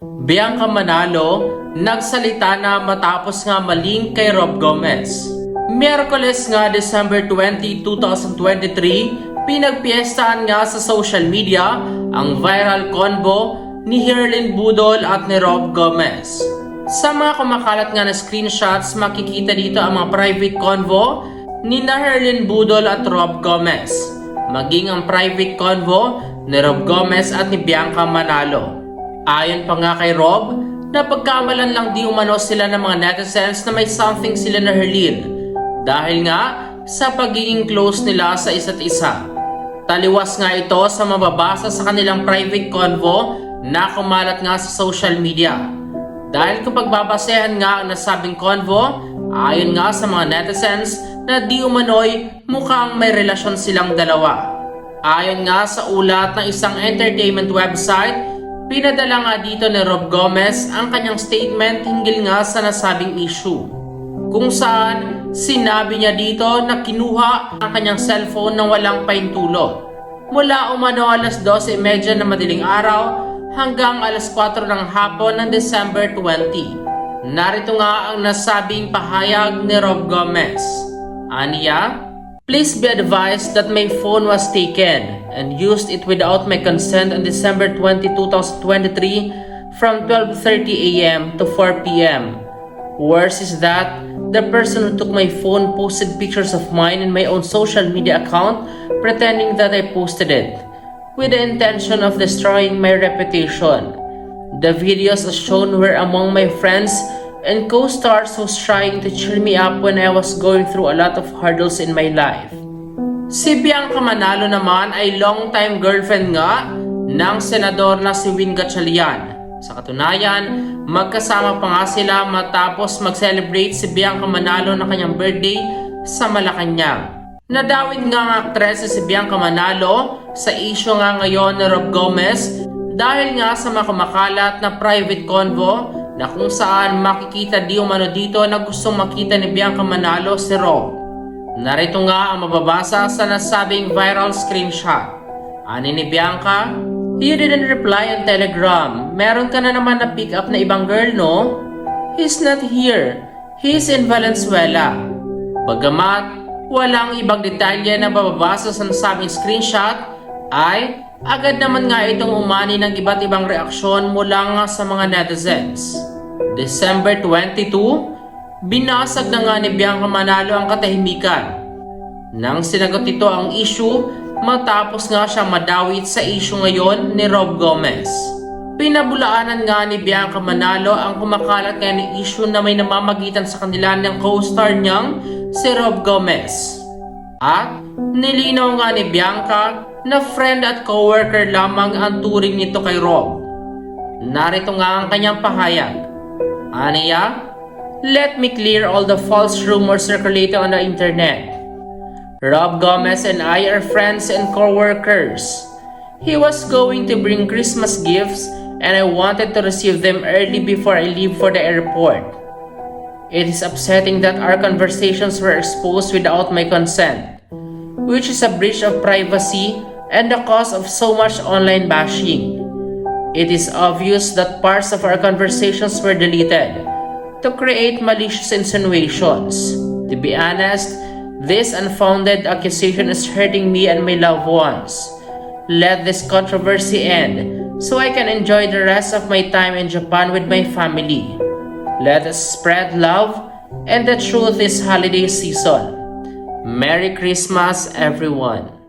Bianca Manalo nagsalita na matapos nga maling kay Rob Gomez. Miyerkules nga December 20, 2023, pinagpiestahan nga sa social media ang viral convo ni Herlin Budol at ni Rob Gomez. Sa mga kumakalat nga na screenshots, makikita dito ang mga private convo ni na Herlin Budol at Rob Gomez. Maging ang private convo ni Rob Gomez at ni Bianca Manalo. Ayon pa nga kay Rob, napagkamalan lang di umano sila ng mga netizens na may something sila na Herlin dahil nga sa pagiging close nila sa isa't isa. Taliwas nga ito sa mababasa sa kanilang private convo na kumalat nga sa social media. Dahil kapag babasehan nga ang nasabing convo, ayon nga sa mga netizens na di umano'y mukhang may relasyon silang dalawa. Ayon nga sa ulat ng isang entertainment website, pinadala nga dito ni Rob Gomez ang kanyang statement hinggil nga sa nasabing issue. Kung saan sinabi niya dito na kinuha ang kanyang cellphone nang walang paintulot. Mula umano alas 12.30 na madaling araw hanggang alas 4 ng hapon ng December 20. Narito nga ang nasabing pahayag ni Rob Gomez. Aniya, Please be advised that my phone was taken and used it without my consent on December 20, 2023 from 12.30 a.m. to 4 p.m. Worse is that the person who took my phone posted pictures of mine in my own social media account pretending that I posted it with the intention of destroying my reputation. The videos as shown were among my friends and co-stars who's trying to cheer me up when I was going through a lot of hurdles in my life. Si Bianca Manalo naman ay long-time girlfriend nga ng senador na si Win Gatchalian. Sa katunayan, magkasama pa nga sila matapos mag-celebrate si Bianca Manalo na kanyang birthday sa Malacanang. Nadawit nga ang aktres si Bianca Manalo sa issue nga ngayon ni Rob Gomez dahil nga sa mga kumakalat na private convo na kung saan makikita di umano dito na gustong makita ni Bianca Manalo si Rob. Narito nga ang mababasa sa nasabing viral screenshot. Ani ni Bianca, You didn't reply on Telegram. Meron ka na naman na pick up na ibang girl, no? He's not here. He's in Valenzuela. Bagamat walang ibang detalye na bababasa sa nasabing screenshot, ay agad naman nga itong umani ng iba't ibang reaksyon mula nga sa mga netizens. December 22, binasag na nga ni Bianca Manalo ang katahimikan. Nang sinagot ito ang issue, matapos nga siyang madawit sa issue ngayon ni Rob Gomez. Pinabulaanan nga ni Bianca Manalo ang kumakalat nga ni issue na may namamagitan sa kanila ng co-star niyang si Rob Gomez. At nilinaw nga ni Bianca na friend at coworker lamang ang turing nito kay Rob. Narito nga ang kanyang pahayag. Aniya, let me clear all the false rumors circulating on the internet. Rob Gomez and I are friends and co-workers. He was going to bring Christmas gifts and I wanted to receive them early before I leave for the airport. It is upsetting that our conversations were exposed without my consent, which is a breach of privacy and the cause of so much online bashing. It is obvious that parts of our conversations were deleted to create malicious insinuations. To be honest, this unfounded accusation is hurting me and my loved ones. Let this controversy end so I can enjoy the rest of my time in Japan with my family. Let us spread love and the truth this holiday season. Merry Christmas, everyone.